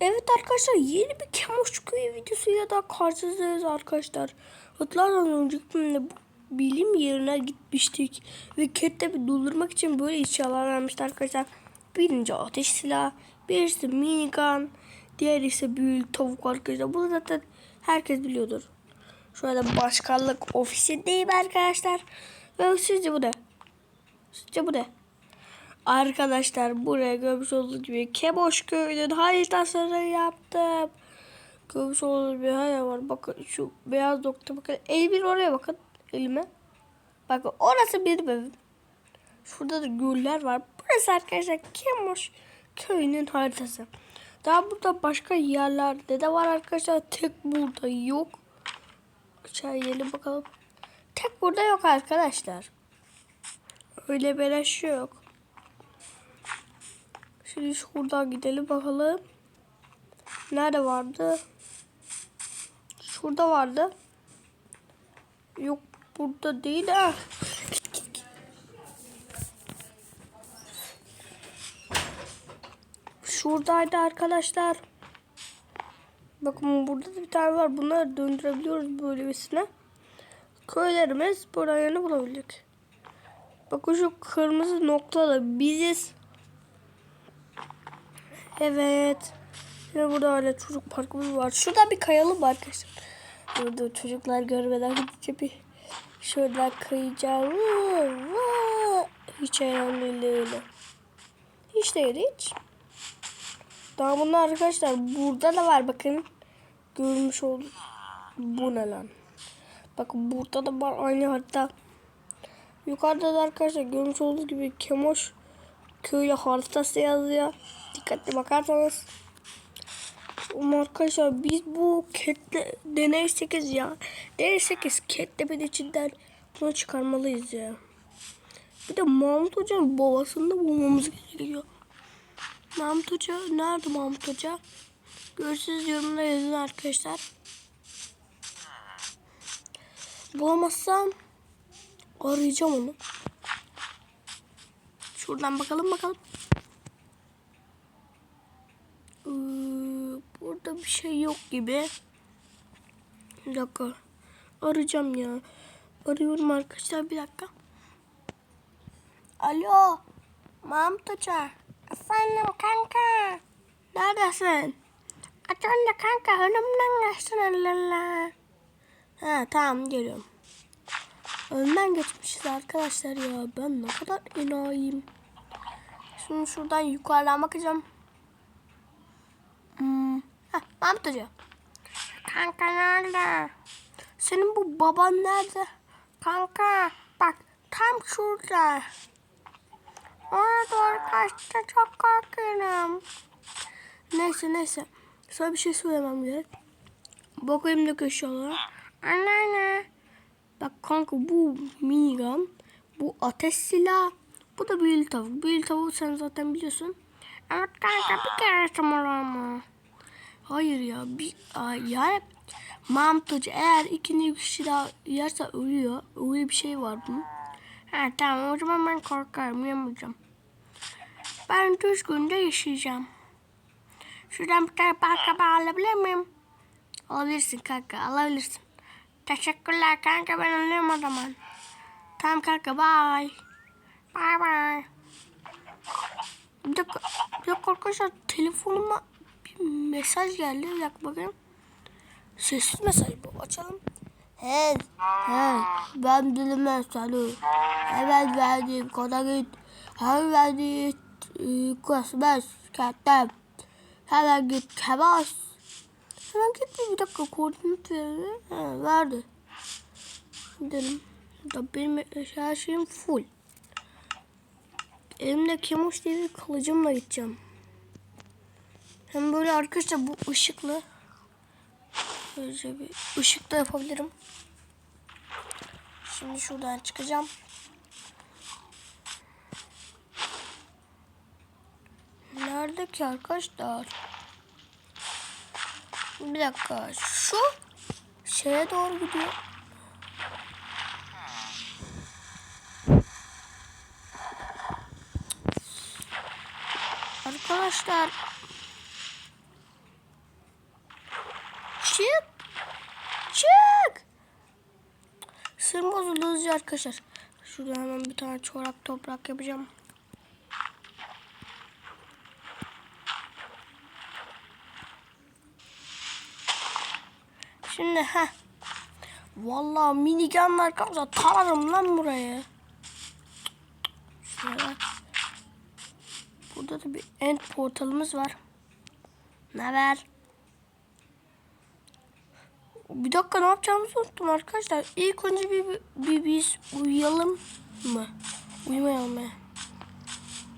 Evet arkadaşlar yeni bir Kemoş Köyü videosuyla da karşınızdayız arkadaşlar. Hatırlarsanız önceki bölümde bu bilim yerine gitmiştik. Ve Catnap'i doldurmak için böyle eşyalar vermişti arkadaşlar. Birinci ateş silahı, birisi minigun, diğeri ise büyülü tavuk arkadaşlar. Bunu zaten herkes biliyordur. Şu anda başkanlık ofisindeyim arkadaşlar. Ve sizce bu ne? Sizce bu ne? Arkadaşlar buraya görmüş olduğunuz gibi Keboş köyünün haritasını yaptım. Görmüş olduğunuz bir harita var. Bakın şu beyaz nokta bakın. Elbir oraya bakın. Elime. Bakın orası benim. Şurada da göller var. Burası arkadaşlar Kemoş köyünün haritası. Daha burada başka yerlerde de var arkadaşlar. Tek burada yok. Aşağı inelim bakalım. Tek burada yok arkadaşlar. Öyle bir şey yok. Şimdi şuradan gidelim bakalım. Nerede vardı? Şurada vardı. Yok burada değil ha. Şuradaydı arkadaşlar. Bakın burada da bir tane var. Bunları döndürebiliyoruz böylesine. Köylerimiz buraya bulabildik. Bakın şu kırmızı noktalı biziz. Evet. Ve burada hala çocuk parkımız var. Şurada bir kayalım var arkadaşlar. Burada çocuklar görmeden gidince bir şuradan kayacağım. Hiç önemli değil. Hiç değil hiç. Daha bunlar arkadaşlar burada da var bakın. Görmüş olduk. Bu ne lan? Bakın burada da var aynı harita. Yukarıda da arkadaşlar görmüş olduğunuz gibi Kemoş köyü haritası yazıyor. Dikkatli bakarsanız. Ama arkadaşlar biz bu ketle deney 8 ya. Deney 8 ketlemin içinden bunu çıkarmalıyız ya. Bir de Mahmut Hoca'nın babasını da bulmamız gerekiyor. Mahmut Hoca nerede Mahmut Hoca? Görürsünüz yorumda yazın arkadaşlar. Bulamazsam arayacağım onu. Şuradan bakalım bakalım. Ee, burada bir şey yok gibi. Bir dakika. Arayacağım ya. Arıyorum arkadaşlar bir dakika. Alo. Mahmut Hoca. Efendim kanka. Neredesin? Açın da kanka önümden geçtin Allah. Ha tamam geliyorum. Önden geçmişiz arkadaşlar ya. Ben ne kadar enayiyim. Şimdi şuradan yukarıdan bakacağım. Hmm. Heh, Mahmut Hoca. Kanka nerede? Senin bu baban nerede? Kanka bak tam şurada. Oraya doğru kaçtı çok korkuyorum. Neyse neyse. Sana bir şey söylemem gerek. Bakayım da köşeler. Anneanne. Bak kanka bu minigun. Bu ateş silah. Bu da büyülü tavuk. Büyülü tavuğu sen zaten biliyorsun. Evet kanka bir kere tamam ama. Hayır ya. Bir, Ay, yani Hoca eğer ikinci kişi daha yerse ölüyor. Öyle bir şey var bunun. Ha tamam o zaman ben korkarım yamayacağım. Ben düz günde yaşayacağım. Şuradan bir tane parka alabilir miyim? Alabilirsin kanka alabilirsin. Teşekkürler kanka ben alıyorum o zaman. Tamam kanka bye. Bye bye. Bir dakika, bir dakika arkadaşlar telefonuma bir mesaj geldi. Bir dakika bakayım. Sessiz mesaj bu. Açalım. Hey, hey, ben dilime salı. Evet verdiğim koda git. Her verdiği kısmet kettem. Hemen git kebas. Hemen gitti bir dakika koordinat verdi. He, verdi. Gidelim. Da benim her şeyim full. Elimde kemoş diye bir kılıcımla gideceğim. Hem böyle arkadaşlar bu ışıklı. Böylece bir ışık da yapabilirim. Şimdi şuradan çıkacağım. Nerede ki arkadaşlar? Bir dakika. Şu şeye doğru gidiyor. Arkadaşlar. Çık. Çık. Sırma bozuldu hızlıca arkadaşlar. Şurada hemen bir tane çorak toprak yapacağım. Şimdi ha. Vallahi minigunlar kalsa tararım lan burayı. Şöyle. Burada da bir end portalımız var. Ne haber? Bir dakika ne yapacağımızı unuttum arkadaşlar. İlk önce bir, bir, bir biz uyuyalım mı? Uyumayalım mı?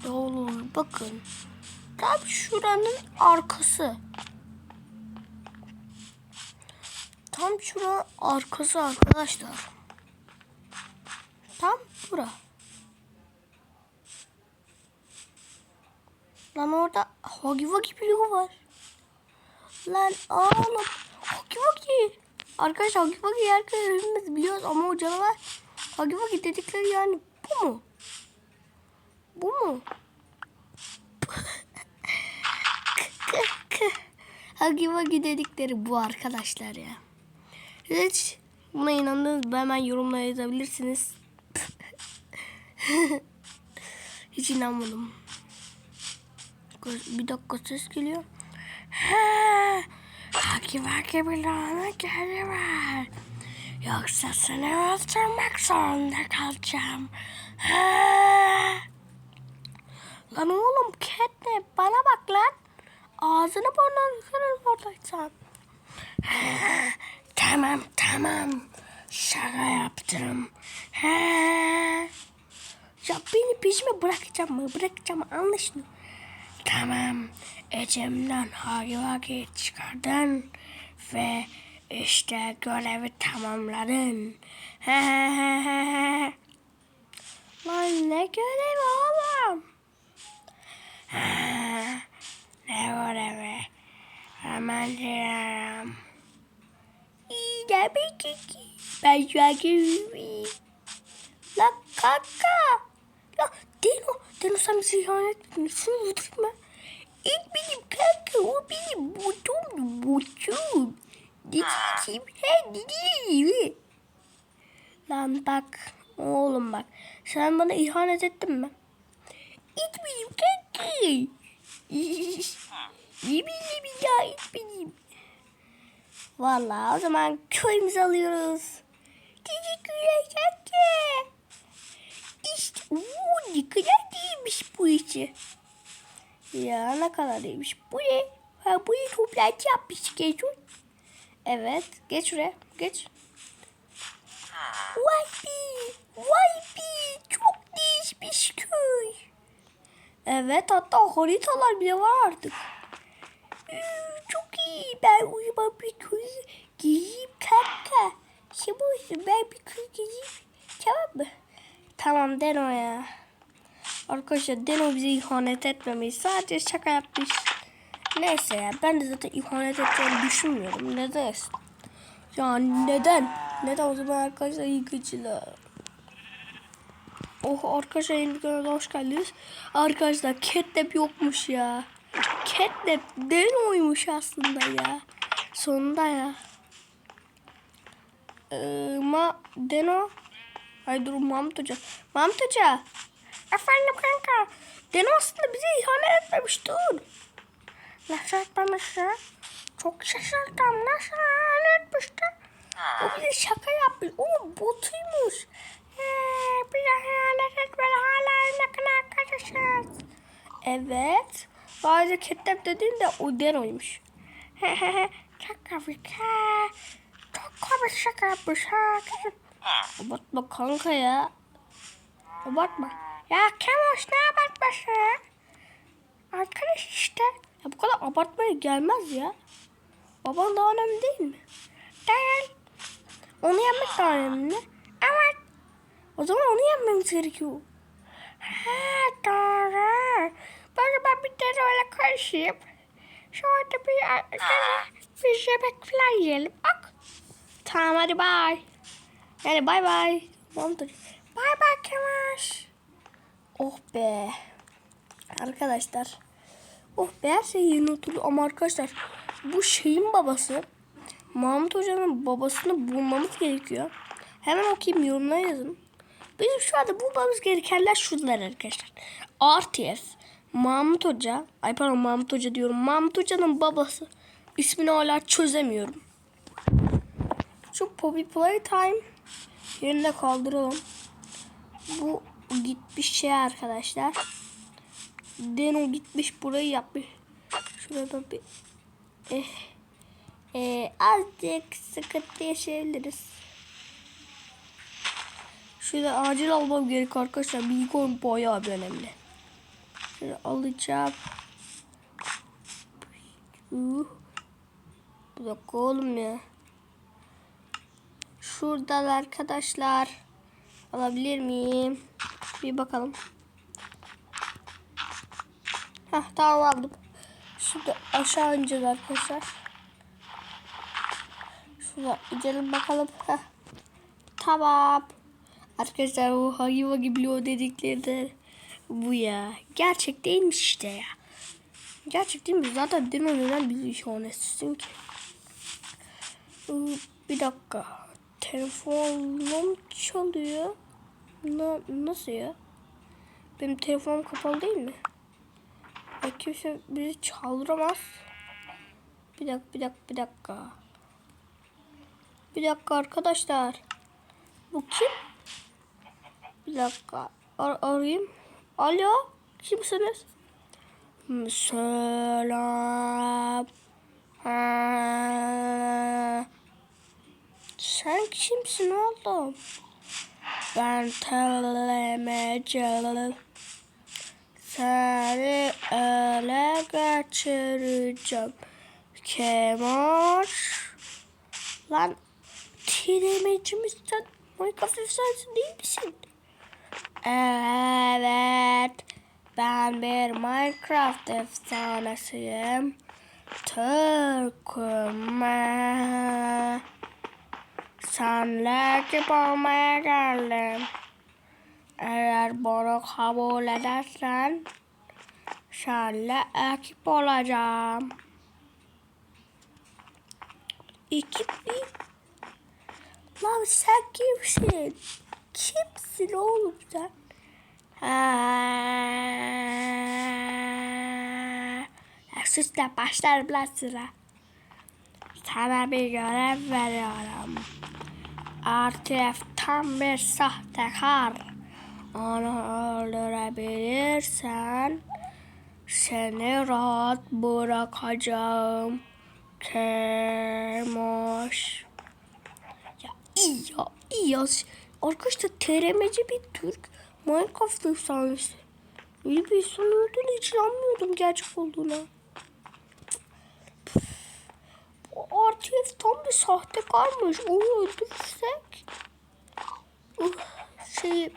Ya Oğlum bakın. Tam şuranın arkası. Tam şuranın arkası arkadaşlar. Tam bura. Lan orada Huggy Wuggy bloğu var. Lan oğlum Huggy Wuggy. Arkadaşlar Huggy Wuggy herkes hepimiz biliyoruz ama o canavar Huggy Wuggy dedikleri yani bu mu? Bu mu? Huggy Wuggy dedikleri bu arkadaşlar ya. Hiç buna inandınız hemen yorumlara yazabilirsiniz. Hiç inanmadım. Bir dakika ses geliyor. He, Haki Vaki Bila'na geliver. Yoksa seni öldürmek zorunda kalacağım. He. Lan oğlum catnap bana bak lan. Ağzını burnunu kırır oradaysan. Tamam tamam. Şaka yaptım. He. Ya beni peşime bırakacağım mı? Bırakacağım anla şunu. Tamam. Ecem'den hayvaki çıkardın. Ve işte görevi tamamladın. He he he he. Lan ne görevi oğlum? Ha, ne görevi? Hemen diyorum. Tabii ki. Ben şu an görevliyim. La kaka. La Deno. Deno sen bizi ihanet ettin. Şunu vurayım mı? İlk benim kanka. O benim botum. Botum. Dedeciğim. He dedeciğim. Lan bak. Oğlum bak. Sen bana ihanet ettin mi? Benim kanka. Yemin yemin ya ilk Vallahi o zaman köyümüzü alıyoruz. Teşekkürler kanka. İşte ooo ne kadar değilmiş bu işi. Ya ne kadar değilmiş. Bu ne? Ha bu ne toplantı yapmış geç. Evet geç şuraya geç. Vay be vay be çok değişmiş köy. Evet hatta haritalar bile var artık. Ee, çok ben uyuma bir köy gezeyim kanka. Şey bu ben bir köy gezeyim tamam mı? Tamam Deno ya. Arkadaşlar Deno bize ihanet etmemeyi sadece şaka yapmış. Neyse ya ben de zaten ihanet edeceğini düşünmüyorum. Neden? Ya neden? Neden o zaman arkadaşlar iyi geceler. Oh arkadaşlar yeni bir kanala hoş geldiniz. Arkadaşlar catnap yokmuş ya. Catnap Deno'ymuş aslında ya. Sonunda ya. Ee, ma Deno Ay dur Mahmut Hoca. Efendim kanka. Deno aslında bize ihanet etmemiş dur. Nasıl etmemiş ya? Çok şaşırdım. Nasıl ihanet etmişti? O bize şaka yapmış. O botuymuş. Ee, bize ihanet etmedi. Hala yakın arkadaşız. Evet. Sadece ketep dediğin de o Deno'ymuş. Çok komik ha. Çok komik şaka yapmış ha. Abartma kanka ya. Abartma. Ya Kemoş ne abartması? Arkadaş işte. Ya bu kadar abartmaya gelmez ya. Baban daha önemli değil mi? Değil. Onu yenmek daha önemli. Evet. O zaman onu yenmemiz gerekiyor. Ha doğru. Böyle ben bir tane öyle karışayım. Şurada bir, bir yemek falan yiyelim. Bak. Tamam hadi bye. Yani bay bay. Tamamdır. Bay bay Kemal. Oh be. Arkadaşlar. Oh be her şey yeni oturdu. Ama arkadaşlar bu şeyin babası. Mahmut Hoca'nın babasını bulmamız gerekiyor. Hemen okuyayım yorumlara yazın. Bizim şu anda bulmamız gerekenler şunlar arkadaşlar. RTS, Mahmut Hoca, ay pardon Mahmut Hoca diyorum. Mahmut Hoca'nın babası. İsmini hala çözemiyorum. Şu Poppy Playtime yerine kaldıralım. Bu gitmiş şey arkadaşlar. Deno gitmiş burayı yapmış. Şurada bir eh, eh, azıcık sıkıntı yaşayabiliriz. Şöyle acil almam gerek arkadaşlar. Bilgi bayağı bir önemli. Şöyle alacağım. Bir dakika oğlum ya. Şuradan arkadaşlar. Alabilir miyim? Bir bakalım. Heh tamam aldım. Şimdi aşağı ineceğiz arkadaşlar. Şurada inelim bakalım. Heh. Tamam. Arkadaşlar bu Hagi Vagi Blue dedikleri de bu ya. Gerçek değilmiş işte ya. Gerçek değil? Zaten Dino neden bizi şu an etsin ki? Ee, Bir dakika. Telefonum çalıyor. Na, nasıl ya? Benim telefonum kapalı değil mi? Ya kimse bizi çaldıramaz. Bir dakika, bir dakika, bir dakika. Bir dakika arkadaşlar. Bu kim? Bir dakika. Ar arayayım. Alo. Kimsiniz? Hmm, Selam. Ha. Sen kimsin oğlum? Ben telemecel. Seni ele geçireceğim. Kemoş. Lan telemecimiz sen Minecraft efsanesi değil misin? Evet. Ben bir Minecraft efsanesiyim. Türk'üm. Senle ekip olmaya geldim. Eğer bunu kabul edersen senle ekip olacağım. Ekip mi? Lan sen kimsin? Kimsin oğlum sen? Ha. Süsle başlar biraz sıra. Sana bir görev veriyorum. Artık tam bir sahtekar. Onu öldürebilirsen seni rahat bırakacağım. Kemoş. Ya iyi ya iyi ya. Arkadaşlar TRM'ci bir Türk Minecraft efsanesi. Öyle bir insan öldüğünü hiç inanmıyordum gerçek olduğuna. Bu RTS tam bir sahtekarmış. Onu öldürürsek uh, şey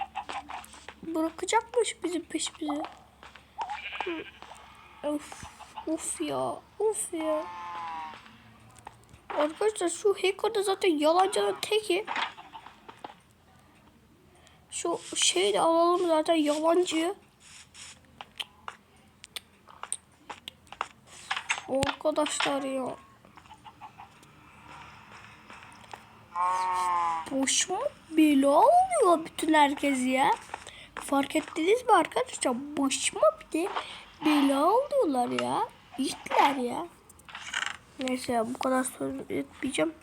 bırakacakmış bizim peşimize. Of, of ya, of ya. Arkadaşlar şu da zaten yalancının teki. Şu şeyi de alalım zaten yalancı. Arkadaşlar ya. Boşuma bela oluyor bütün herkes ya. Fark ettiniz mi arkadaşlar? Boşuma bir de bela oluyorlar ya. İtler ya. Neyse bu kadar söz etmeyeceğim.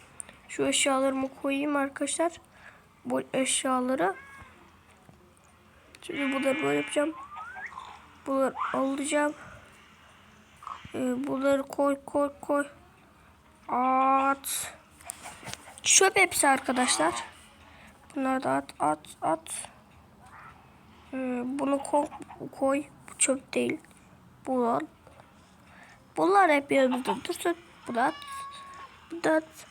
Şu eşyalarımı koyayım arkadaşlar. Bu eşyaları. Şimdi bunları böyle yapacağım. Bunları alacağım. Ee, bunları koy koy koy. At. Çöp hepsi arkadaşlar. Bunları da at at at. Ee, bunu koy, koy. Bu çöp değil. Bu al. Bunlar hep yanımızda dursun. Bunu at. Bunu da at.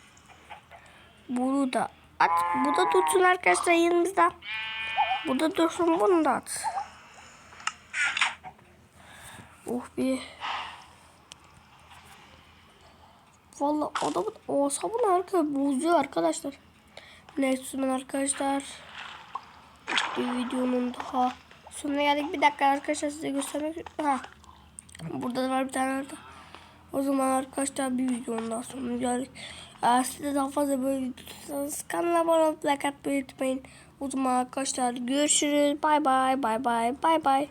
Bunu da at. Bu da dursun arkadaşlar yanımızda. Bu da dursun bunu da at. Oh bir. Valla adamın asabını arka bozuyor arkadaşlar. Neyse ben arkadaşlar. Bir videonun daha sonuna geldik. Bir dakika arkadaşlar size göstermek Ha. Burada da var bir tane orada. O zaman arkadaşlar bir videonun daha sonuna geldik. Eğer size daha fazla böyle videolarsanız kanala abone olup like atmayı unutmayın. O zaman arkadaşlar görüşürüz. Bay bay bay bay bay bay.